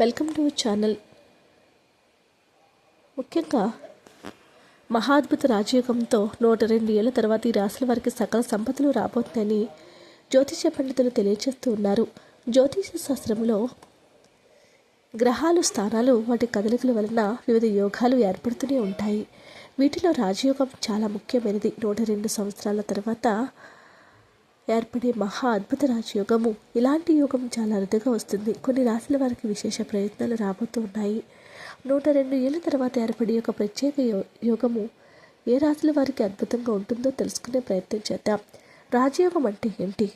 Welcome to channel. ముఖ్యంగా మహాద్భుత రాజయోగంతో నూట రెండు ఏళ్ళ తర్వాత ఈ రాశుల వారికి సకల సంపదలు రాబోతుందని జ్యోతిష పండితులు తెలియజేస్తూ ఉన్నారు. జ్యోతిష శాస్త్రంలో గ్రహాలు స్థానాలు వాటి కదలికల వలన వివిధ యోగాలు ఏర్పడుతూనే ఉంటాయి. వీటిలో రాజయోగం చాలా ముఖ్యమైనది. నూట రెండు సంవత్సరాల తర్వాత ఏర్పడే మహా అద్భుత రాజయోగము. ఇలాంటి యోగం చాలా అరుదుగా వస్తుంది. కొన్ని రాశుల వారికి విశేష ప్రయత్నాలు రాబోతూ ఉన్నాయి. నూట రెండు ఏళ్ళ తర్వాత ఏర్పడే ఒక ప్రత్యేక యో యోగము. ఏ రాశుల వారికి అద్భుతంగా ఉంటుందో తెలుసుకునే ప్రయత్నం చేద్దాం. రాజయోగం అంటే ఏంటి?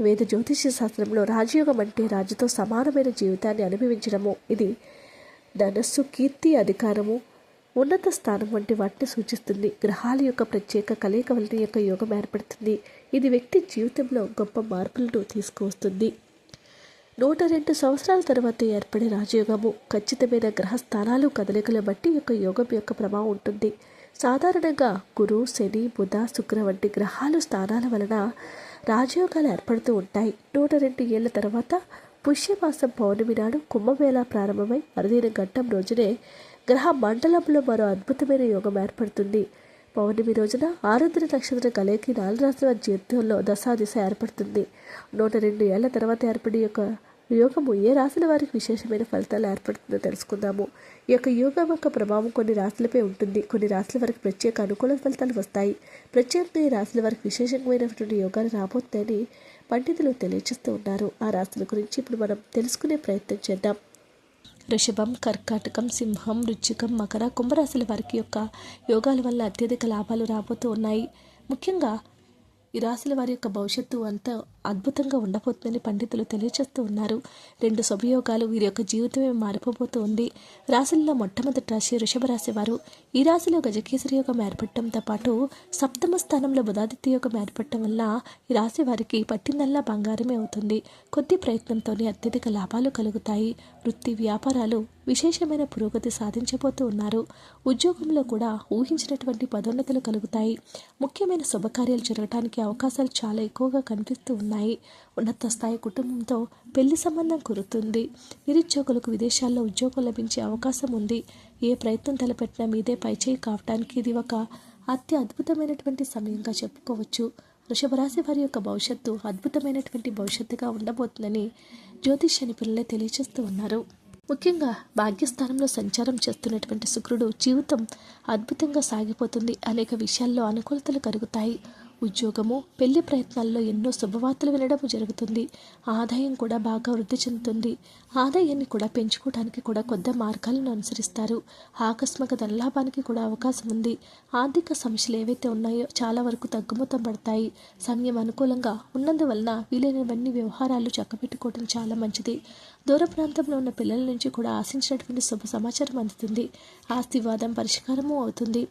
వేద జ్యోతిష శాస్త్రంలో రాజయోగం అంటే రాజుతో సమానమైన జీవితాన్ని అనుభవించడము. ఇది ధనస్సు కీర్తి అధికారము ఉన్నత స్థానం వంటి వాటిని సూచిస్తుంది. గ్రహాల యొక్క ప్రత్యేక కలయిక వలన యొక్క యోగం ఏర్పడుతుంది. ఇది వ్యక్తి జీవితంలో గొప్ప మార్పులను తీసుకువస్తుంది. నూట రెండు సంవత్సరాల తర్వాత ఏర్పడే రాజయోగము ఖచ్చితమైన గ్రహ స్థానాలు కదలికలు బట్టి యొక్క యోగం యొక్క ప్రభావం ఉంటుంది. సాధారణంగా గురు శని బుధ శుక్ర వంటి గ్రహాలు స్థానాల వలన రాజయోగాలు ఏర్పడుతూ ఉంటాయి. నూట రెండు ఏళ్ళ తర్వాత పుష్యమాసం పౌర్ణమి నాడు కుంభమేళ ప్రారంభమై అరుదైన ఘట్టం రోజునే గ్రహ మండలంలో మరో అద్భుతమైన యోగం ఏర్పడుతుంది. పౌర్ణమి రోజున ఆరుద్ర నక్షత్ర కలయికి నాలుగు రాష్ట్రాల జీవితంలో దశాదిశ ఏర్పడుతుంది. నూట రెండు ఏళ్ళ తర్వాత ఏర్పడే యొక్క యోగము ఏ రాశుల వారికి విశేషమైన ఫలితాలు ఏర్పడుతుందో తెలుసుకుందాము. ఈ యొక్క యోగం యొక్క ప్రభావం కొన్ని రాశులపై ఉంటుంది. కొన్ని రాశుల వారికి ప్రత్యేక అనుకూల ఫలితాలు వస్తాయి. ప్రత్యేకంగా ఈ రాశుల వారికి విశేషమైనటువంటి యోగాలు రాబోతాయని పండితులు తెలియజేస్తూ ఉన్నారు. ఆ రాశుల గురించి ఇప్పుడు మనం తెలుసుకునే ప్రయత్నం చేద్దాం. వృషభం కర్కాటకం సింహం రుచికం మకర కుంభరాశుల వారికి యొక్క యోగాల వల్ల అత్యధిక లాభాలు రాబోతూ ఉన్నాయి. ముఖ్యంగా ఈ రాశుల వారి యొక్క భవిష్యత్తు అంతా అద్భుతంగా ఉండబోతుందని పండితులు తెలియజేస్తూ ఉన్నారు. రెండు శుభయోగాలు వీరి యొక్క జీవితమే మారిపోబోతూ ఉంది రాశుల్లో మొట్టమొదటి రాశి వృషభరాశి వారు. ఈ రాశిలో గజకేసరి యోగం ఏర్పడటంతో పాటు సప్తమ స్థానంలో బుధాదిత్య యోగం ఏర్పడటం వల్ల ఈ రాశి వారికి పట్టిందల్లా బంగారమే అవుతుంది. కొద్ది ప్రయత్నంతోనే అత్యధిక లాభాలు కలుగుతాయి. వృత్తి వ్యాపారాలు విశేషమైన పురోగతి సాధించబోతూ ఉన్నారు. ఉద్యోగంలో కూడా ఊహించినటువంటి పదోన్నతులు కలుగుతాయి. ముఖ్యమైన శుభకార్యాలు జరగడానికి అవకాశాలు చాలా ఎక్కువగా కనిపిస్తూ ఉన్నాయి. ఉన్నత స్థాయి కుటుంబంతో పెళ్ళి సంబంధం కురుతుంది నిరుద్యోగులకు విదేశాల్లో ఉద్యోగం లభించే అవకాశం ఉంది. ఏ ప్రయత్నం తలపెట్టినా మీదే పైచేయి కావటానికి ఇది ఒక అతి అద్భుతమైనటువంటి సమయంగా చెప్పుకోవచ్చు. వృషభ రాశి వారి యొక్క భవిష్యత్తు అద్భుతమైనటువంటి భవిష్యత్తుగా ఉండబోతుందని జ్యోతిష్ నిపుణులే తెలియజేస్తూ ఉన్నారు. ముఖ్యంగా భాగ్యస్థానంలో సంచారం చేస్తున్నటువంటి శుక్రుడు జీవితం అద్భుతంగా సాగిపోతుంది. అనేక విషయాల్లో అనుకూలతలు కలుగుతాయి. ఉద్యోగము పెళ్ళి ప్రయత్నాల్లో ఎన్నో శుభవార్తలు వినడం జరుగుతుంది. ఆదాయం కూడా బాగా వృద్ధి చెందుతుంది. ఆదాయాన్ని కూడా పెంచుకోవడానికి కూడా కొత్త మార్గాలను అనుసరిస్తారు. ఆకస్మిక ధనలాభానికి కూడా అవకాశం ఉంది. ఆర్థిక సమస్యలు ఏవైతే ఉన్నాయో చాలా వరకు తగ్గుముఖం పడతాయి. సమయం అనుకూలంగా ఉన్నందువలన వీలైనవన్నీ వ్యవహారాలు చక్కబెట్టుకోవడం చాలా మంచిది. దూర ప్రాంతంలో ఉన్న పిల్లల నుంచి కూడా ఆశించినటువంటి శుభ సమాచారం అందుతుంది. ఆస్తివాదం పరిష్కారము అవుతుంది.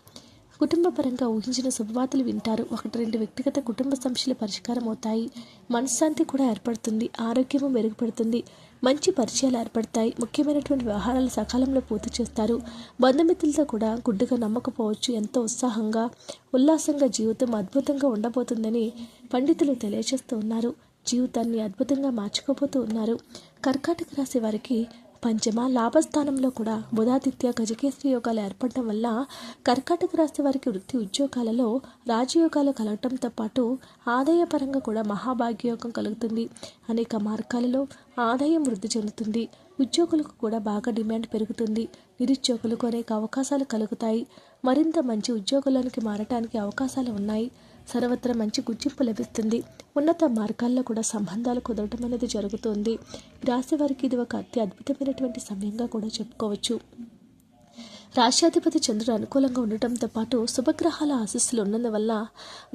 కుటుంబపరంగా ఊహించిన శుభవార్తలు వింటారు. ఒకటి రెండు వ్యక్తిగత కుటుంబ సమస్యలు పరిష్కారం అవుతాయి. మనశ్శాంతి కూడా ఏర్పడుతుంది. ఆరోగ్యము మెరుగుపడుతుంది. మంచి పరిచయాలు ఏర్పడతాయి. ముఖ్యమైనటువంటి వ్యవహారాలు సకాలంలో పూర్తి చేస్తారు. బంధుమిత్రులతో కూడా గుడ్డుగా నమ్మకపోవచ్చు. ఎంతో ఉత్సాహంగా ఉల్లాసంగా జీవితం అద్భుతంగా ఉండబోతుందని పండితులు తెలియజేస్తూ ఉన్నారు. జీవితాన్ని అద్భుతంగా మార్చుకోబోతూ ఉన్నారు. కర్కాటక రాశి వారికి పంచమ లాభస్థానంలో కూడా బుధాదిత్య గజకేశ్వరి యోగాలు ఏర్పడటం వల్ల కర్కాటక రాశి వారికి వృత్తి ఉద్యోగాలలో రాజయోగాలు కలగటంతో పాటు ఆదాయపరంగా కూడా మహాభాగ్యయోగం కలుగుతుంది. అనేక మార్గాలలో ఆదాయం వృద్ధి చెందుతుంది. ఉద్యోగులకు కూడా బాగా డిమాండ్ పెరుగుతుంది. నిరుద్యోగులకు అనేక అవకాశాలు కలుగుతాయి. మరింత మంచి ఉద్యోగులకి మారటానికి అవకాశాలు ఉన్నాయి. సర్వత్రా మంచి గుర్తింపు లభిస్తుంది. ఉన్నత మార్గాల్లో కూడా సంబంధాలు కుదరటం అనేది జరుగుతుంది. రాశి వారికి ఇది ఒక అతి అద్భుతమైనటువంటి సమయంగా కూడా చెప్పుకోవచ్చు. రాష్ట్రాధిపతి చంద్రుడు అనుకూలంగా ఉండటంతో పాటు శుభగ్రహాల ఆశస్సులు ఉన్నందువల్ల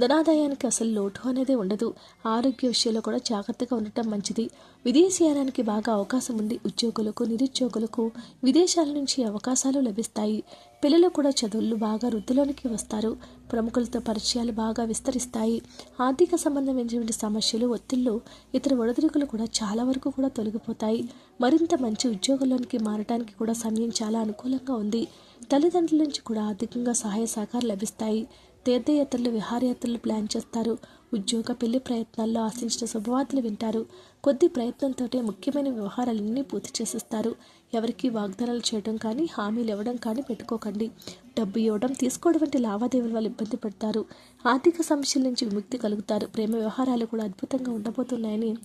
ధనాదాయానికి అసలు లోటు అనేది ఉండదు. ఆరోగ్య విషయంలో కూడా జాగ్రత్తగా ఉండటం మంచిది. విదేశీయానానికి బాగా అవకాశం ఉంది. ఉద్యోగులకు నిరుద్యోగులకు విదేశాల నుంచి అవకాశాలు లభిస్తాయి. పిల్లలు కూడా చదువులు బాగా వృద్ధిలోనికి వస్తారు. ప్రముఖులతో పరిచయాలు బాగా విస్తరిస్తాయి. ఆర్థిక సంబంధమైనటువంటి సమస్యలు ఒత్తిళ్ళు ఇతర ఒడిదుడుకులు కూడా చాలా వరకు కూడా తొలగిపోతాయి. మరింత మంచి ఉద్యోగంలోనికి మారడానికి కూడా సమయం చాలా అనుకూలంగా ఉంది. తల్లిదండ్రుల నుంచి కూడా ఆర్థికంగా సహాయ సహకారం లభిస్తాయి. తీర్థయాత్రలు విహారయాత్రలు ప్లాన్ చేస్తారు. ఉద్యోగ పెళ్ళి ప్రయత్నాల్లో ఆశించిన శుభవార్తలు వింటారు. కొద్ది ప్రయత్నంతోటే ముఖ్యమైన వ్యవహారాలన్నీ పూర్తి చేసేస్తారు. ఎవరికి వాగ్దానాలు చేయడం కానీ హామీలు ఇవ్వడం కానీ పెట్టుకోకండి. డబ్బు ఇవ్వడం తీసుకోవడం వంటి లావాదేవీల వల్ల ఇబ్బంది పడతారు. ఆర్థిక సమస్యల నుంచి విముక్తి కలుగుతారు. ప్రేమ వ్యవహారాలు కూడా అద్భుతంగా ఉండబోతున్నాయని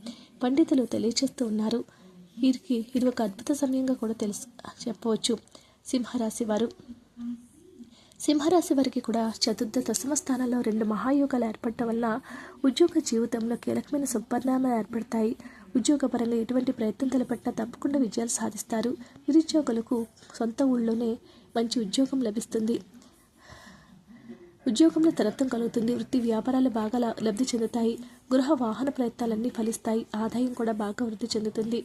పండితులు తెలియజేస్తూ ఉన్నారు. వీరికి ఇది ఒక అద్భుత సమయంగా కూడా తెలుసు చెప్పవచ్చు. సింహరాశి వారు సింహరాశి వారికి కూడా చతుర్థ దశమ స్థానంలో రెండు మహాయోగాలు ఏర్పడటం వల్ల ఉద్యోగ జీవితంలో కీలకమైన సుపరిణామాలు ఏర్పడతాయి. ఉద్యోగపరంగా ఎటువంటి ప్రయత్నం తలపెట్టినా తప్పకుండా విజయాలు సాధిస్తారు. నిరుద్యోగులకు సొంత ఊళ్ళోనే మంచి ఉద్యోగం లభిస్తుంది. ఉద్యోగంలో తరత్వం కలుగుతుంది. వృత్తి వ్యాపారాలు బాగా లబ్ధి చెందుతాయి. గృహ వాహన ప్రయత్నాలన్నీ ఫలిస్తాయి. ఆదాయం కూడా బాగా వృద్ధి చెందుతుంది.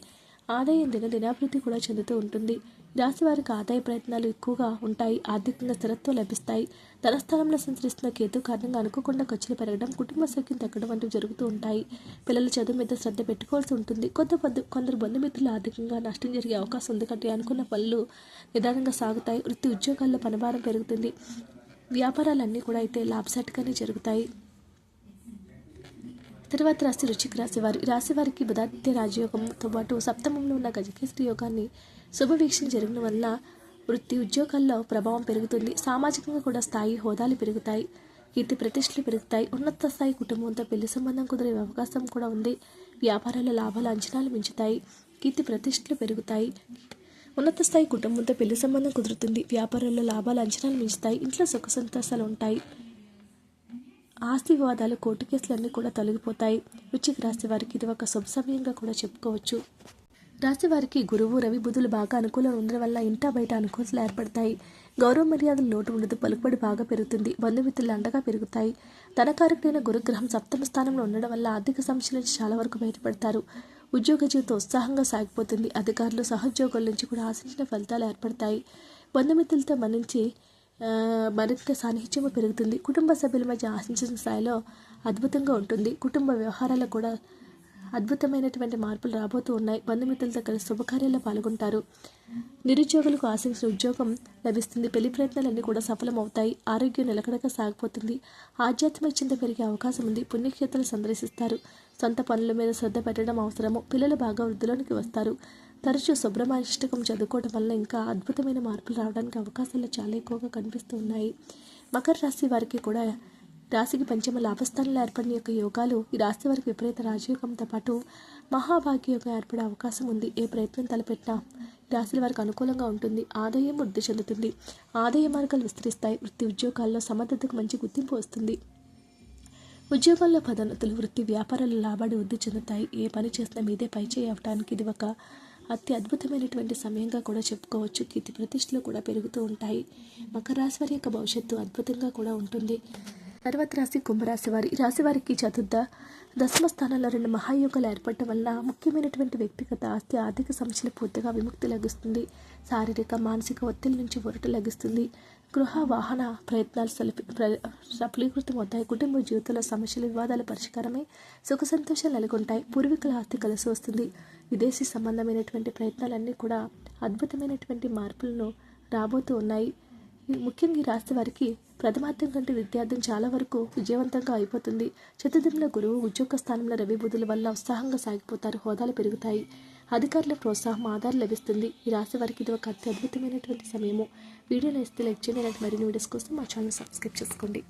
ఆదాయం దిన దినాభివృద్ధి కూడా చెందుతూ ఉంటుంది. రాశి వారికి ఆదాయ ప్రయత్నాలు ఎక్కువగా ఉంటాయి ఆర్థికంగా స్థిరత్వం లభిస్తాయి. ధనస్థానంలో సంచరిస్తున్న కేతు కారణంగా అనుకోకుండా ఖర్చులు పెరగడం కుటుంబ సౌఖ్యం తగ్గడం వంటివి జరుగుతూ ఉంటాయి. పిల్లల చదువు మీద శ్రద్ధ పెట్టుకోవాల్సి ఉంటుంది. కొంత పొద్దు- కొందరు బంధుమిత్రులు ఆర్థికంగా నష్టం జరిగే అవకాశం ఉంది కంటే అనుకున్న పనులు నిదానంగా సాగుతాయి. వృత్తి ఉద్యోగాల్లో పనిభారం పెరుగుతుంది. వ్యాపారాలన్నీ కూడా అయితే లాభసాటిగానే జరుగుతాయి. తర్వాత రాశి రుచికి రాశివారి. రాశివారికి బుధాదిత్య రాజయోగంతో పాటు సప్తమంలో ఉన్న గజకేశ్వరి యోగాన్ని శుభవీక్షణ జరగడం వల్ల వృత్తి ఉద్యోగాల్లో ప్రభావం పెరుగుతుంది. సామాజికంగా కూడా స్థాయి హోదాలు పెరుగుతాయి. కీర్తి ప్రతిష్టలు పెరుగుతాయి. ఉన్నత స్థాయి కుటుంబంతో పెళ్ళి సంబంధం కుదిరే అవకాశం కూడా ఉంది. వ్యాపారాల లాభాలు అంచనాలు మించుతాయి. కీర్తి ప్రతిష్టలు పెరుగుతాయి. ఉన్నత స్థాయి కుటుంబంతో పెళ్ళి సంబంధం కుదురుతుంది. వ్యాపారాల్లో లాభాలు అంచనాలు మించుతాయి. ఇంట్లో సుఖ సంతోషాలు ఉంటాయి. ఆస్తి వివాదాలు కోర్టు కేసులన్నీ కూడా తొలగిపోతాయి. రుచికి రాశి వారికి ఇది ఒక శుభ సమయంగా కూడా చెప్పుకోవచ్చు. రాశివారికి గురువు రవి బుధులు బాగా అనుకూలంగా ఉండడం వల్ల ఇంటా బయట అనుకూలతలు ఏర్పడతాయి. గౌరవ మర్యాదలు లోటు ఉండదు పలుకుబడి బాగా పెరుగుతుంది బంధుమిత్రులు అండగా పెరుగుతాయి. ధనకారకుడైన గురుగ్రహం సప్తమ స్థానంలో ఉండడం వల్ల ఆర్థిక సమస్యల నుంచి చాలా వరకు బయటపడతారు. ఉద్యోగ జీవితం ఉత్సాహంగా సాగిపోతుంది. అధికారులు సహోద్యోగుల నుంచి కూడా ఆశించిన ఫలితాలు ఏర్పడతాయి. బంధుమిత్రులతో మనించి మరింత సాన్నిహిత్యము పెరుగుతుంది. కుటుంబ సభ్యుల మధ్య ఆశించిన స్థాయిలో అద్భుతంగా ఉంటుంది. కుటుంబ వ్యవహారాలు కూడా అద్భుతమైనటువంటి మార్పులు రాబోతూ ఉన్నాయి. బంధుమిత్రులతో కలిసి శుభకార్యాల్లో పాల్గొంటారు. నిరుద్యోగులకు ఆశించిన ఉద్యోగం లభిస్తుంది. పెళ్ళి ప్రయత్నాలన్నీ కూడా సఫలమవుతాయి. ఆరోగ్యం నిలకడగా సాగిపోతుంది. ఆధ్యాత్మిక చింత పెరిగే అవకాశం ఉంది. పుణ్యక్షేత్రాలు సందర్శిస్తారు. సొంత పనుల మీద శ్రద్ధ పెట్టడం అవసరము. పిల్లలు బాగా వృద్ధిలోనికి వస్తారు. తరచూ శుభ్రమాష్టకం చదువుకోవడం వల్ల ఇంకా అద్భుతమైన మార్పులు రావడానికి అవకాశాలు చాలా ఎక్కువగా కనిపిస్తూ ఉన్నాయి. మకర రాశి వారికి కూడా రాశికి పంచమ లాభస్థానంలో ఏర్పడిన యొక్క యోగాలు ఈ రాశి వారికి విపరీత రాజయోగంతో పాటు మహాభాగ్య యోగం ఏర్పడే అవకాశం ఉంది. ఏ ప్రయత్నం తలపెట్టినా రాశుల వారికి అనుకూలంగా ఉంటుంది. ఆదాయం వృద్ధి చెందుతుంది. ఆదాయ మార్గాలు విస్తరిస్తాయి. వృత్తి ఉద్యోగాల్లో సమర్థతకు మంచి గుర్తింపు వస్తుంది. ఉద్యోగాల్లో పదోన్నతులు వృత్తి వ్యాపారాలు లాభాలు వృద్ధి చెందుతాయి. ఏ పని చేసినా మీదే పై చేయడానికి ఇది ఒక అతి అద్భుతమైనటువంటి సమయంగా కూడా చెప్పుకోవచ్చు. కీర్తి ప్రతిష్టలు కూడా పెరుగుతూ ఉంటాయి. మకర రాశి వారి యొక్క భవిష్యత్తు అద్భుతంగా కూడా ఉంటుంది. తర్వాత రాశి కుంభరాశి వారి ఈ రాశి వారికి చతుర్థ దశమ స్థానంలో రెండు మహాయోగాలు ఏర్పడటం వల్ల ముఖ్యమైనటువంటి వ్యక్తిగత ఆస్తి ఆర్థిక సమస్యలు పూర్తిగా విముక్తి లభిస్తుంది. శారీరక మానసిక ఒత్తిడి నుంచి ఒరట లభిస్తుంది. గృహ వాహన ప్రయత్నాలు సలిపి ప్ర- సఫలీకృతం అవుతాయి. కుటుంబ జీవితంలో సమస్యలు వివాదాలు పరిష్కారమై సుఖ సంతోషాలు నెలకొంటాయి. పూర్వీకుల ఆస్తి కలిసి వస్తుంది. విదేశీ సంబంధమైనటువంటి ప్రయత్నాలన్నీ కూడా అద్భుతమైనటువంటి మార్పులను రాబోతూ ఉన్నాయి. ఈ ముఖ్యంగా ఈ రాశి వారికి ప్రథమార్థం కంటే విద్యార్థం చాలా వరకు విజయవంతంగా అయిపోతుంది. చతుర్థంలో గురువు ఉద్యోగ స్థానంలో రవి బుధుల వల్ల ఉత్సాహంగా సాగిపోతారు. హోదాలు పెరుగుతాయి. అధికారుల ప్రోత్సాహం ఆధారం లభిస్తుంది. ఈ రాశి వారికి ఇది ఒక అతి అద్భుతమైనటువంటి సమయము. వీడియో నేస్తే లైక్ చేయండి. ఇలాంటి మరిన్ని వీడియోస్ కోసం మా ఛానల్ సబ్స్క్రైబ్ చేసుకోండి.